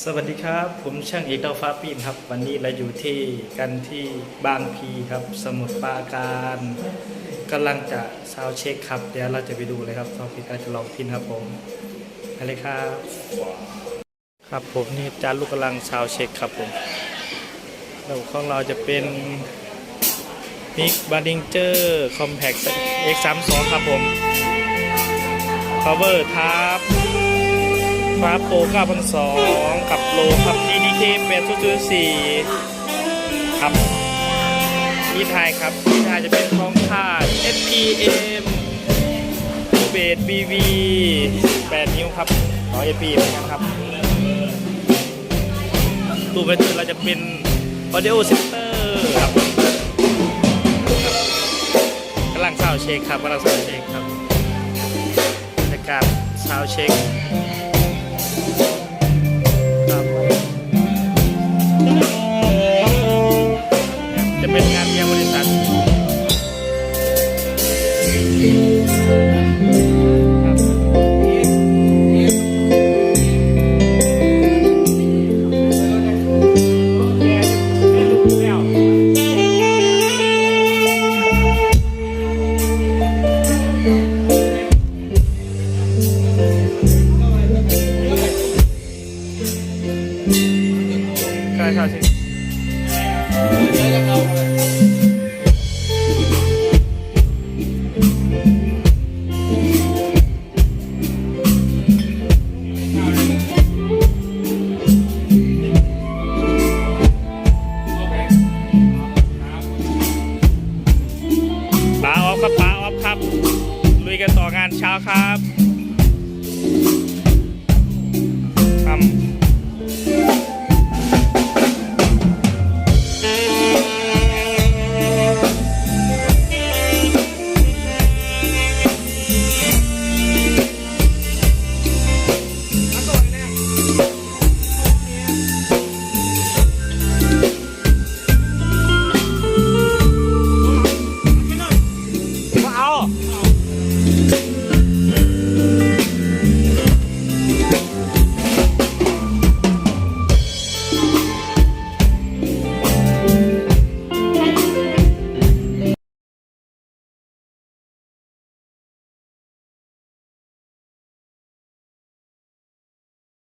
สวัสดีครับ ผมช่างเอกดาวฟ้าปีนครับ วันนี้เราอยู่ที่กันที่บางพีครับ สมุทรปราการกำลังจะซาวเช็คครับ เดี๋ยวเราจะไปดูเลยครับซาวด์พินจะลองพินครับผมไปเลยครับ ครับผมนี่จานลูกกำลังซาวเช็คครับผมแล้วของเราจะเป็นมิกบาริงเจอร์คอมแพค X32 ครับผม cover ทับ ฟ้าโปร9,200กับโลครับ GDK 8004ครับที่ไทยครับที่ไทยจะเป็นของค่า SPM เบส BV 8 นิ้วครับขอ SP เหมือนกันครับ ตู้เป็นเราจะเป็น Audio Center ครับครับกำลังซาวด์เช็คครับกำลังซาวด์เช็คครับบรรยากาศซาวด์เช็ค ปลาออฟครับปลาออฟครับ ลุยกันต่องานเช้าครับ